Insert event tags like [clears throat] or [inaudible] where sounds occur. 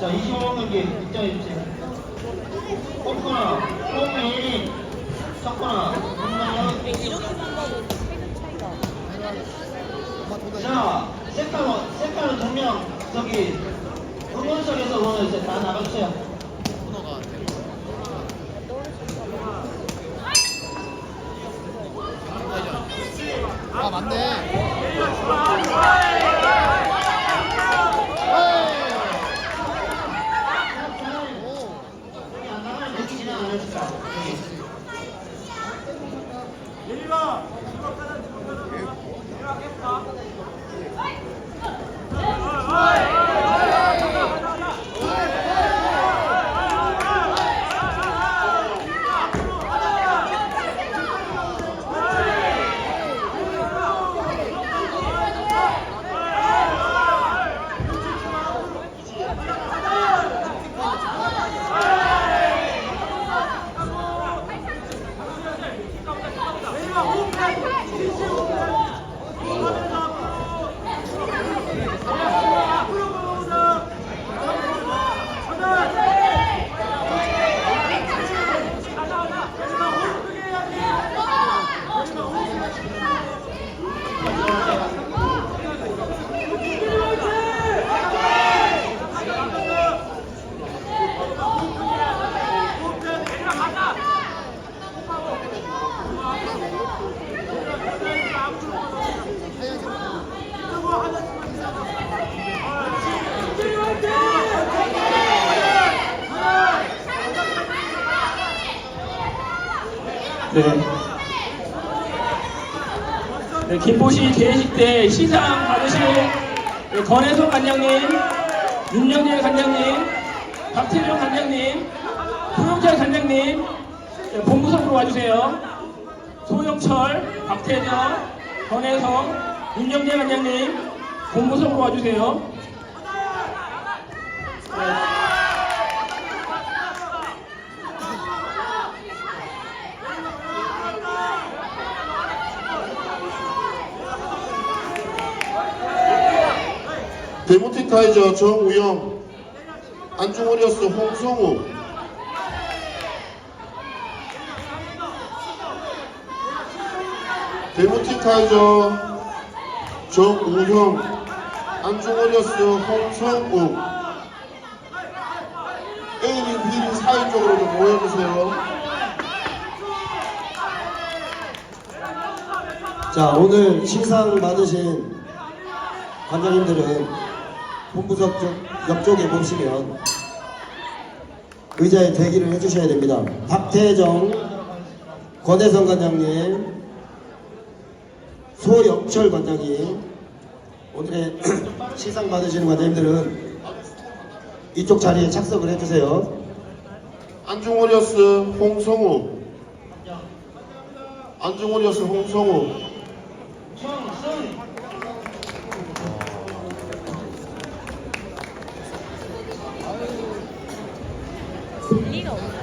자, 25경기 입장해주세요. 코메인, 석코나, 김나연. 자, 색깔은, 색깔은 두명 저기, 응원석에서 응원해주세요. 다 나가주세요. 아 맞네. 여기 안 나가면 여 네. 네, 김포시 개회식 때 시상 받으실 네, 권혜성 관장님, 윤영재 관장님, 박태정 관장님, 후영재 관장님, 네, 본부석으로 와주세요. 소영철, 박태정, 권혜성, 윤영재 관장님, 본부석으로 와주세요. 데모티 타이저 정우영 안중원이었어 홍성우. 데모티 타이저 정우형 안중원이었어 홍성우. A님 B님 사이쪽으로 좀 모여주세요. 자, 오늘 시상 받으신 관장님들은 본부석 쪽, 옆쪽에 보시면 의자에 대기를 해주셔야 됩니다. 박태정, 권혜성 관장님, 소영철 관장님, 오늘의 [clears throat] 시상 받으시는 관장님들은 이쪽 자리에 착석을 해주세요. 안중원이었어 홍성우 안중원이었어 홍성우 legal.